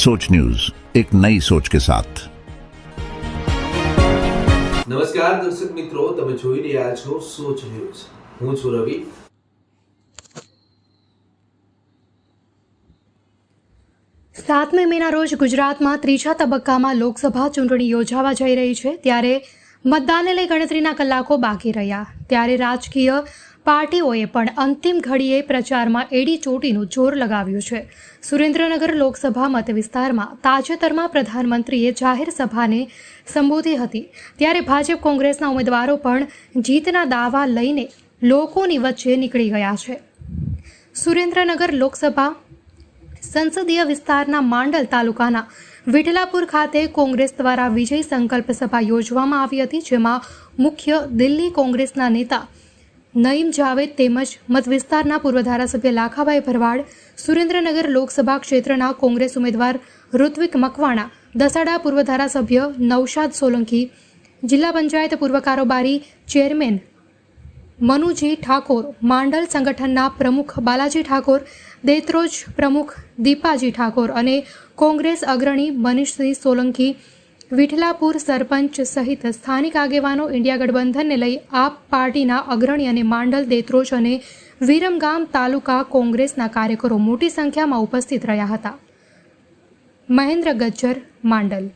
सोच न्यूज एक नई सोच के साथ નમસ્કાર દર્શક મિત્રો તમે જોઈ રહ્યા છો સોચ ન્યૂઝ હું છું રવિ સાતમી મેના રોજ ગુજરાતમાં ત્રીજા તબક્કામાં લોકસભા ચૂંટણી યોજાવા જઈ રહી છે ત્યારે મતદાનને લઈ ગણતરીના કલાકો બાકી રહ્યા ત્યારે રાજકીય પાર્ટીઓએ પણ અંતિમ ઘડીએ પ્રચારમાં એડી ચોટીનું જોર લગાવ્યું છે. સુરેન્દ્રનગર લોકસભા મત વિસ્તારમાં તાજેતરમાં પ્રધાનમંત્રીએ જાહેર સભાને સંબોધી હતી. ત્યારે ભાજપ કોંગ્રેસના ઉમેદવારો પણ જીતના દાવા લઈને લોકોની વચ્ચે નીકળી ગયા છે. સુરેન્દ્રનગર લોકસભા સંસદીય વિસ્તારના માંડલ તાલુકાના વિઠલાપુર ખાતે કોંગ્રેસ દ્વારા વિજય સંકલ્પ સભા યોજવામાં આવી હતી, જેમાં મુખ્ય દિલ્હી કોંગ્રેસના નેતા નઈમ જાવેદ તેમજ મત વિસ્તારના પૂર્વ ધારાસભ્ય લાખાભાઈ ભરવાડ, સુરેન્દ્રનગર લોકસભા ક્ષેત્રના કોંગ્રેસ ઉમેદવાર ઋત્વિક મકવાણા, દસાડા પૂર્વ ધારાસભ્ય નૌશાદ સોલંકી, જિલ્લા પંચાયત પૂર્વ કારોબારી ચેરમેન મનુજી ઠાકોર, માંડલ સંગઠનના પ્રમુખ બાલાજી ઠાકોર, દેત્રોજ પ્રમુખ દીપાજી ઠાકોર અને કોંગ્રેસ અગ્રણી મનીષસિંહ સોલંકી વિઠલાપુર સરપંચ સહિત સ્થાનિક આગેવાનો ઇન્ડિયા ગઠબંધનને લઈ આપ પાર્ટીના અગ્રણી અને માંડલ દેત્રોજ અને વિરમગામ તાલુકા કોંગ્રેસના કાર્યકરો મોટી સંખ્યામાં ઉપસ્થિત રહ્યા હતા. મહેન્દ્ર ગજ્જર, માંડલ.